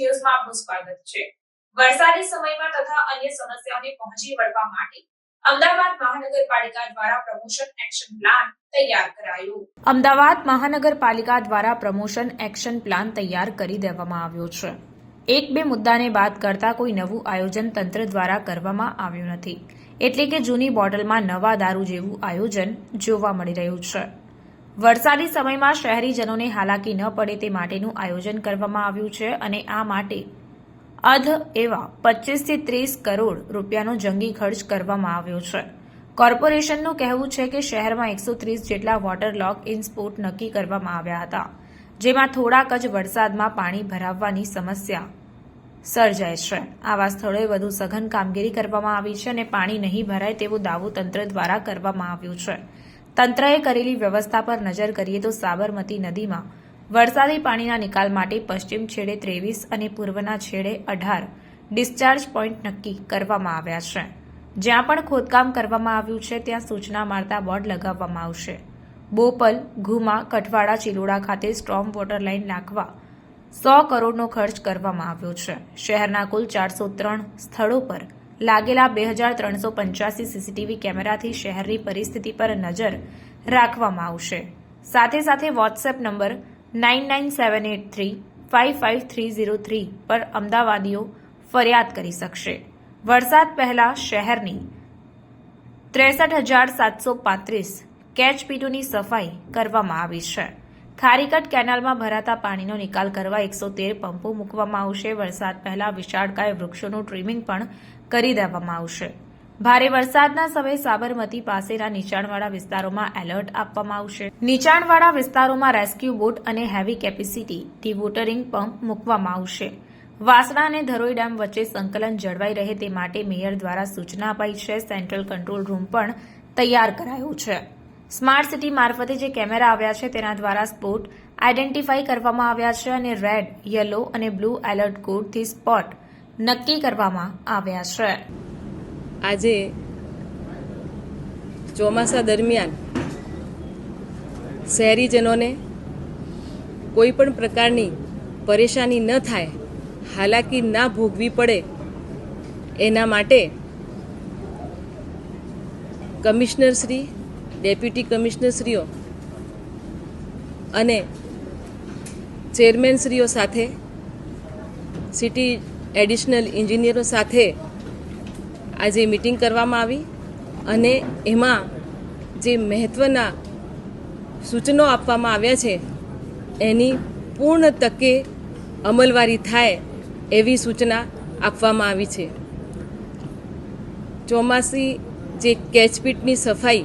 ન્યૂઝમાં સ્વાગત છે. વરસાદી સમયમાં તથા અન્ય સમસ્યાઓને પહોંચી વળવા માટે અમદાવાદ મહાનગરપાલિકા દ્વારા પ્રમોશન એક્શન પ્લાન તૈયાર કરી દેવામાં આવ્યો છે. એક બે મુદ્દાને બાદ કરતા કોઈ નવું આયોજન તંત્ર દ્વારા કરવામાં આવ્યું નથી. એટલે કે જૂની બોટલમાં નવા દારૂ જેવું આયોજન જોવા મળી રહ્યું છે. વરસાદી સમયમાં શહેરીજનોને હાલાકી ન પડે તે માટેનું આયોજન કરવામાં આવ્યું છે અને આ માટે અધ એવા પચીસથી ત્રીસ કરોડ રૂપિયાનો જંગી ખર્ચ કરવામાં આવ્યો છે. કોર્પોરેશનનું કહેવું છે કે શહેરમાં એકસો ત્રીસ જેટલા વોટર લોક ઇન સ્પોટ નક્કી કરવામાં આવ્યા હતા, જેમાં થોડાક જ વરસાદમાં પાણી ભરાવવાની સમસ્યા સર્જાય છે. આવા સ્થળોએ વધુ સઘન કામગીરી કરવામાં આવી છે અને પાણી નહીં ભરાય તેવો દાવો તંત્ર દ્વારા કરવામાં આવ્યું છે. તંત્રએ કરેલી વ્યવસ્થા પર નજર કરીએ તો સાબરમતી નદીમાં વરસાદી પાણીના નિકાલ માટે પશ્ચિમ છેડે ત્રેવીસ અને પૂર્વના છેડે અઢાર ડિસ્ચાર્જ પોઈન્ટ નક્કી કરવામાં આવ્યા છે. જ્યાં પણ ખોદકામ કરવામાં આવ્યું છે, ત્યાં સૂચના મારતા બોર્ડ લગાવવામાં આવશે. બોપલ, ઘુમા, કઠવાડા, ચિલોડા ખાતે સ્ટ્રોમ વોટર લાઇન નાખવા સો કરોડનો ખર્ચ કરવામાં આવ્યો છે. શહેરના કુલ ચારસો ત્રણ સ્થળો પર લાગેલા બે હજાર ત્રણસો પંચ્યાસી સીસીટીવી કેમેરાથી શહેરની પરિસ્થિતિ પર નજર રાખવામાં આવશે. સાથે સાથે WhatsApp number nine nine seven eight three five five three zero three પર અમદાવાદીઓ ફરિયાદ કરી શકશે. વરસાદ પહેલા શહેરની ત્રેસઠ હજાર સાતસો પાંત્રીસ કેચ પીટુની સફાઈ કરવામાં આવી છે. ખારીકટ કેનાલમાં ભરાતા પાણીનો નિકાલ કરવા એકસો તેર પંપો મૂકવામાં આવશે. વરસાદ પહેલા વિશાળકાય વૃક્ષોનું ટ્રીમિંગ પણ કરી દેવામાં આવશે. ભારે વરસાદના સમયે સાબરમતી પાસેના નીચાણવાળા વિસ્તારોમાં એલર્ટ આપવામાં આવશે. નીચાણવાળા વિસ્તારોમાં રેસ્ક્યુ બોટ અને હેવી કેપેસિટી ડિવોટરિંગ પંપ મૂકવામાં આવશે. વાસણા અને ધરોઈ ડેમ વચ્ચે સંકલન જળવાઈ રહે તે માટે મેયર દ્વારા સૂચના અપાઈ છે. સેન્ટ્રલ કંટ્રોલ રૂમ પણ તૈયાર કરાયો છે. સ્માર્ટ સિટી મારફતે જે કેમેરા આવ્યા છે તેના દ્વારા સ્પોટ આઇડેન્ટિફાઈ કરવામાં આવ્યા છે અને રેડ, યલો અને બ્લુ એલર્ટ કોડથી સ્પોટ નક્કી કરવામાં આવ્યા છે. આજે ચોમાસા દરમિયાન શહેરીજનોને કોઈ પણ પ્રકારની પરેશાની ન થાય, હાલાકી ના ભોગવી પડે, એના માટે કમિશનરશ્રી ડેપ્યુટી કમિશનરશ્રીઓ અને ચેરમેનશ્રીઓ સાથે, સિટી એડિશનલ એન્જિનિયરો સાથે આજે મિટિંગ કરવામાં આવી અને એમાં જે મહત્ત્વના સૂચનો આપવામાં આવ્યા છે, એની પૂર્ણ તકે અમલવારી થાય એવી સૂચના આપવામાં આવી છે. ચોમાસી જે કેચપીટની સફાઈ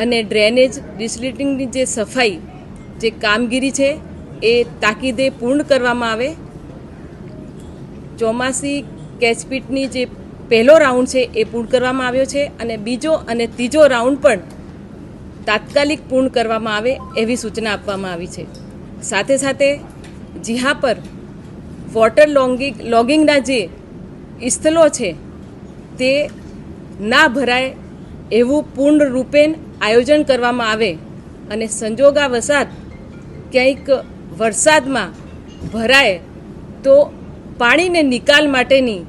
અને ડ્રેનેજ ડિસ્લિટિંગની જે સફાઈ, જે કામગીરી છે, એ તાકીદે પૂર્ણ કરવામાં આવે. ચોમાસી કેચપીટની જે પહેલો રાઉન્ડ છે, એ પૂર્ણ કરવામાં આવ્યો છે અને બીજો અને ત્રીજો રાઉન્ડ પણ તાત્કાલિક પૂર્ણ કરવામાં આવે એવી સૂચના આપવામાં આવી છે. સાથે સાથે જીહા પર વોટર લોંગિંગ લોગિંગના જે સ્થળો છે, તે ના ભરાય એવું પૂર્ણ રૂપેણ આયોજન કરવામાં આવે અને સંજોગાવસાત ક્યાંક વરસાદમાં ભરાય તો પાણીને નિકાલ માટેની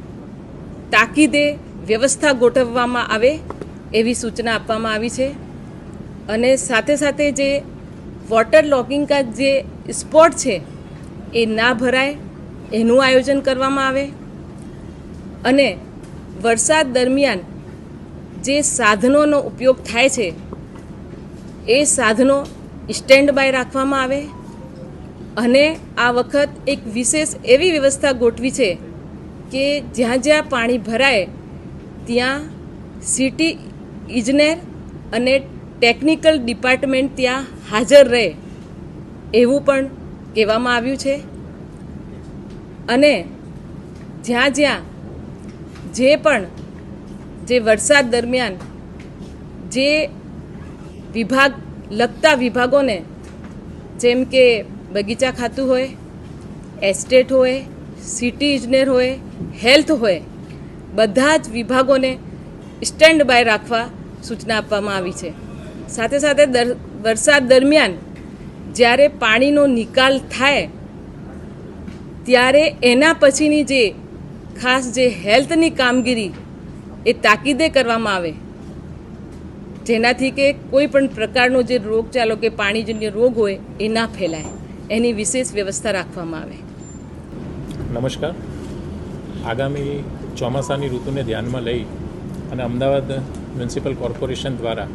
તાકીદે વ્યવસ્થા ગોઠવવામાં આવે એવી સૂચના આપવામાં આવી છે. અને સાથે સાથે જે વોટર લોગિંગ કા જે સ્પોટ છે એ ના ભરાય એનું આયોજન કરવામાં આવે. અને વરસાદ દરમિયાન જે સાધનોનો ઉપયોગ થાય છે એ સાધનો સ્ટેન્ડ બાય રાખવામાં આવે અને આ વખત એક વિશેષ એવી વ્યવસ્થા ગોઠવી છે કે જ્યાં જ્યાં પાણી ભરાય, ત્યાં સિટી ઇજનેર અને ટેકનિકલ ડિપાર્ટમેન્ટ ત્યાં હાજર રહે એવું પણ કહેવામાં આવ્યું છે. અને જ્યાં જ્યાં જે પણ જે વરસાદ દરમિયાન જે વિભાગ લગતા વિભાગોને જેમ કે બગીચા ખાતું હોય, એસ્ટેટ હોય, સિટી ઇજનેર હોય, હેલ્થ હોય, બધા જ વિભાગોને સ્ટેન્ડ બાય રાખવા સૂચના આપવામાં આવી છે. સાથે સાથે દર- વરસાદ દરમિયાન જ્યારે પાણીનો નિકાલ થાય, ત્યારે એના પછીની જે ખાસ જે હેલ્થની કામગીરી એ તાકીદે કરવામાં આવે. જેનાથી કે કોઈ પણ પ્રકારનો જે રોગ ચાલો કે પાણીજન્ય રોગ હોય, એ ના ફેલાય. એની વિશેષ વ્યવસ્થા રાખવામાં આવે. નમસ્કાર. આગામી ચોમાસાની ઋતુને ધ્યાનમાં લઈ અને અમદાવાદ મ્યુનિસિપલ કોર્પોરેશન દ્વારા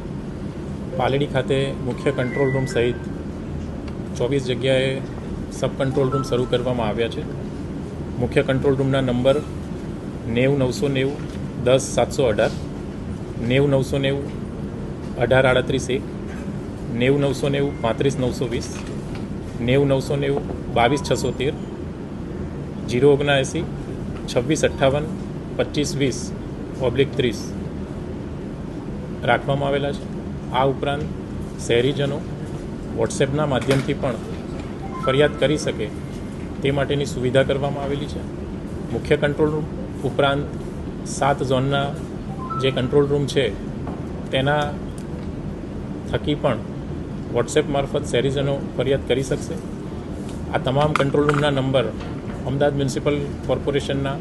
પાલડી ખાતે મુખ્ય કંટ્રોલ રૂમ સહિત ચોવીસ જગ્યાએ સબ કંટ્રોલ રૂમ શરૂ કરવામાં આવ્યા છે. મુખ્ય કંટ્રોલ રૂમના નંબર નેવું નવસો નેવું દસ સાતસો અઢાર, નેવું નવસો નેવું અઢાર આડત્રીસ એક, નેવું નવસો નેવું, પાંત્રીસ નવસો વીસ, નેવું નવસો નેવું, બાવીસ છસો તેર, જીરો ઓગણએંસી, છવ્વીસ અઠ્ઠાવન, પચીસ વીસ, ઓબ્લિક ત્રીસ રાખવામાં આવેલા છે. આ ઉપરાંત શહેરીજનો વોટ્સએપના માધ્યમથી પણ ફરિયાદ કરી શકે તે માટેની સુવિધા કરવામાં આવેલી છે. મુખ્ય કંટ્રોલ રૂમ ઉપરાંત સાત ઝોનના જે કંટ્રોલ રૂમ છે, તેના થકી પણ વોટ્સએપ મારફત શહેરીજનો ફરિયાદ કરી શકશે. આ તમામ કંટ્રોલ રૂમના નંબર અમદાવાદ મ્યુનિસિપલ કોર્પોરેશનના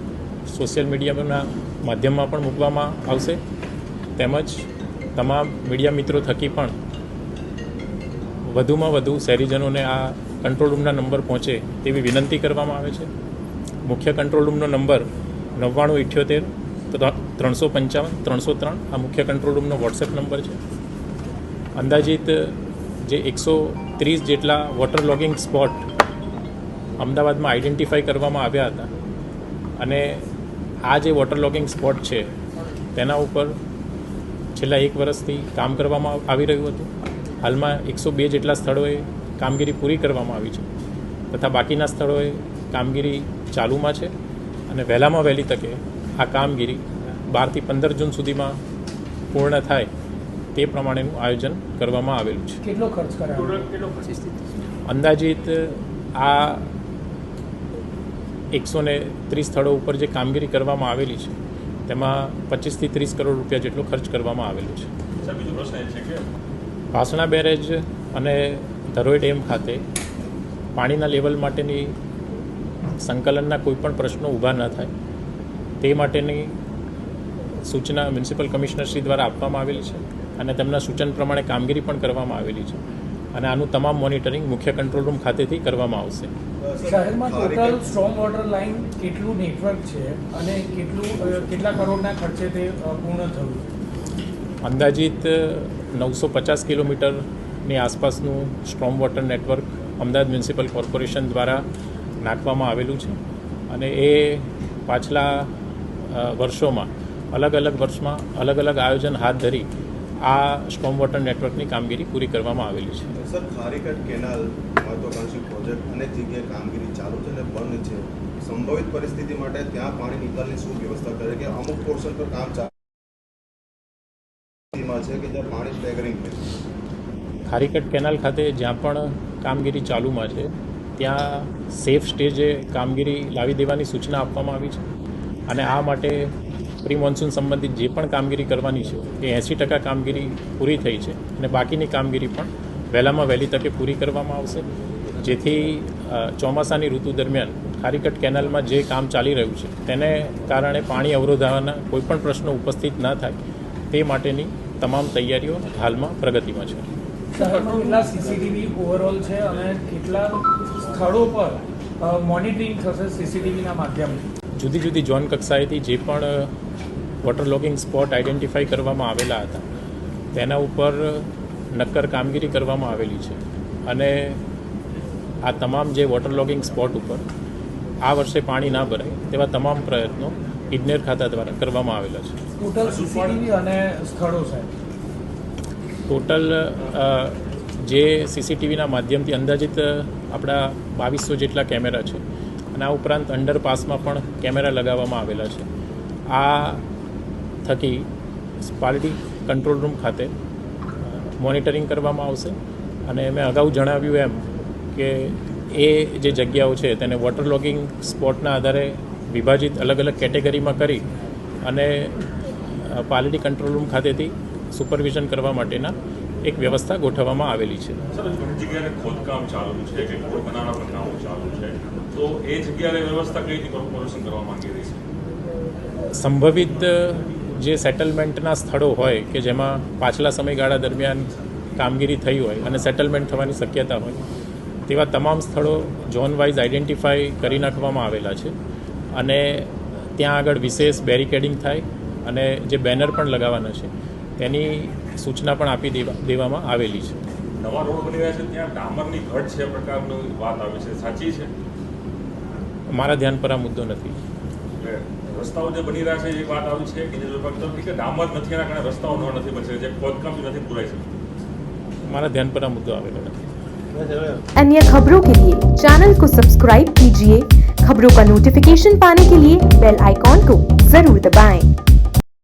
સોશિયલ મીડિયાના માધ્યમમાં પણ મૂકવામાં આવશે. તેમજ તમામ મીડિયા મિત્રો થકી પણ વધુમાં વધુ શહેરીજનોને આ કંટ્રોલ રૂમના નંબર પહોંચે તેવી વિનંતી કરવામાં આવે છે. મુખ્ય કંટ્રોલ રૂમનો નંબર નવ્વાણું ઇઠ્યોતેર, ત્રણસો પંચાવન, ત્રણસો ત્રણ આ મુખ્ય કંટ્રોલ રૂમનો વોટ્સએપ નંબર છે. અંદાજિત જે એકસો ત્રીસ જેટલા વોટર લોગિંગ સ્પોટ અમદાવાદમાં આઈડેન્ટિફાઈ કરવામાં આવ્યા હતા. અને આ જે વોટર લોગિંગ સ્પોટ છે, તેના ઉપર છેલ્લા એક વર્ષથી કામ કરવામાં આવી રહ્યું હતું. હાલમાં એકસો બે જેટલા સ્થળોએ કામગીરી પૂરી કરવામાં આવી છે તથા બાકીના સ્થળોએ કામગીરી ચાલુમાં છે અને વહેલામાં વહેલી તકે આ કામગીરી બારથી પંદર જૂન સુધીમાં પૂર્ણ થાય. તે પ્રમાણેનું આયોજન કરવામાં આવેલું છે. કેટલો ખર્ચ કરાયો? અંદાજિત આ એકસો ને ત્રીસ સ્થળો ઉપર જે કામગીરી કરવામાં આવેલી છે તેમાં પચીસથી ત્રીસ કરોડ રૂપિયા જેટલો ખર્ચ કરવામાં આવેલો છે. ભાસણા બેરેજ અને ધરોઈ ડેમ ખાતે પાણીના લેવલ માટેની સંકલનના કોઈપણ પ્રશ્નો ઊભા ન થાય તે માટેની સૂચના મ્યુનિસિપલ કમિશનરશ્રી દ્વારા આપવામાં આવેલી છે. અને તેમના સૂચન પ્રમાણે કામગીરી પણ કરવામાં આવેલી છે. અને આનું તમામ મોનિટરિંગ મુખ્ય કંટ્રોલ રૂમ ખાતેથી કરવામાં આવશે. શહેરમાં ટોટલ સ્ટ્રોંગ વોટર લાઇન કેટલું નેટવર્ક છે અને કેટલું કેટલા કરોડના ખર્ચે તે પૂર્ણ થયું? અંદાજિત નવસો પચાસ કિલોમીટરની આસપાસનું strong water network Ahmedabad municipal corporation દ્વારા નાખવામાં આવેલું છે. અને એ પાછલા વર્ષોમાં અલગ અલગ વર્ષમાં અલગ અલગ આયોજન હાથ ધરી આ સ્ટોમ વોટર નેટવર્કની કામગીરી પૂરી કરવામાં આવેલી છે. સર ખારીકટ કેનાલ મહત્વાકાંક્ષી પ્રોજેક્ટ અનેક જગ્યાએ કામગીરી ચાલુ છે અને બંધ છે. સંભવિત પરિસ્થિતિ માટે ત્યાં પાણી નિકાલની શું વ્યવસ્થા કરે કે અમુક પોર્શન પર કામ ચાલુ છે કે જ્યાં પાણી સ્ટેગરિંગ છે? ખારીકટ કેનાલ ખાતે જ્યાં પણ કામગીરી ચાલુમાં છે ત્યાં સેફ સ્ટેજે કામગીરી લાવી દેવાની સૂચના આપવામાં આવી છે. અને આ માટે પ્રી મોન્સૂન સંબંધિત જે પણ કામગીરી કરવાની છે એ એંસી ટકા કામગીરી પૂરી થઈ છે અને બાકીની કામગીરી પણ વહેલામાં વહેલી તકે પૂરી કરવામાં આવશે. જેથી ચોમાસાની ઋતુ દરમિયાન ખારીકટ કેનાલમાં જે કામ ચાલી રહ્યું છે તેને કારણે પાણી અવરોધાવાના કોઈપણ પ્રશ્નો ઉપસ્થિત ન થાય તે માટેની તમામ તૈયારીઓ હાલમાં પ્રગતિમાં છે. કેટલા સીસીટીવી ઓવરઓલ છે અને કેટલા સ્થળો પર મોનિટરિંગ થશે સીસીટીવીના માધ્યમથી? જુદી જુદી ઝોન કક્ષાએથી જે પણ વોટર લોગિંગ સ્પોટ આઈડેન્ટિફાઈ કરવામાં આવેલા હતા. તેના ઉપર નક્કર કામગીરી કરવામાં આવેલી છે. અને આ તમામ જે વોટર લોગિંગ સ્પોટ ઉપર આ વર્ષે પાણી ના ભરાય તેવા તમામ પ્રયત્નો ઇજનેર ખાતા દ્વારા કરવામાં આવેલા છે. ટોટલ સીસીટીવી અને સ્થળો ટોટલ જે સીસીટીવીના માધ્યમથી અંદાજિત આપણા બાવીસો જેટલા કેમેરા છે. અને આ ઉપરાંત અંડરપાસમાં પણ કેમેરા લગાવવામાં આવેલા છે. આ થકી પાલડી કંટ્રોલ રૂમ ખાતે મોનિટરિંગ કરવામાં આવશે. અને મેં અગાઉ જણાવ્યું એમ કે એ જે જગ્યાઓ છે તેને વોટર લોગિંગ સ્પોટના આધારે વિભાજિત અલગ અલગ કેટેગરીમાં કરી અને અ, પાલડી કંટ્રોલ રૂમ ખાતેથી સુપરવિઝન કરવા માટેના એક વ્યવસ્થા ગોઠવવામાં આવેલી છે. સર ઘણી જગ્યાએ ખોદકામ ચાલુ છે કે રોડ બનાવવાના કામો ચાલુ છે? તો એ જગ્યાએ વ્યવસ્થા કઈ રીતે કોર્પોરેશન કરવા માંગી રહી છે? સંભવિત જે સેટલમેન્ટના સ્થળો હોય કે જેમાં પાછલા સમયગાળા દરમિયાન કામગીરી થઈ હોય અને સેટલમેન્ટ થવાની શક્યતા હોય તેવા તમામ સ્થળો ઝોન વાઇઝ આઈડેન્ટિફાઈ કરી નાખવામાં આવેલા છે. અને ત્યાં આગળ વિશેષ બેરિકેડિંગ થાય અને જે બેનર પણ લગાવવાના છે તેની સૂચના પણ આપી દેવા દેવામાં આવેલી છે. નવા રોડ બની રહ્યા છે ત્યાં ડામરની ઘટ છે પ્રકારની વાત આવે છે. સાચી છે? મારા ધ્યાન પર આ મુદ્દો નથી. રસ્તાઓ જે બની રહ્યા છે એ વાત આવી છે કે જે વિભાગ તરફથી કે ડામર નથી એના કારણે રસ્તાઓ ન નથી બની જે ખોદકામ બી નથી પુરાઈ શકતું મારા ધ્યાન પર આ મુદ્દો આવેલો નથી अन्य खबरों के लिए चैनल को सब्सक्राइब कीजिए खबरों का नोटिफिकेशन पाने के लिए बेल आइकॉन को जरूर दबाएं।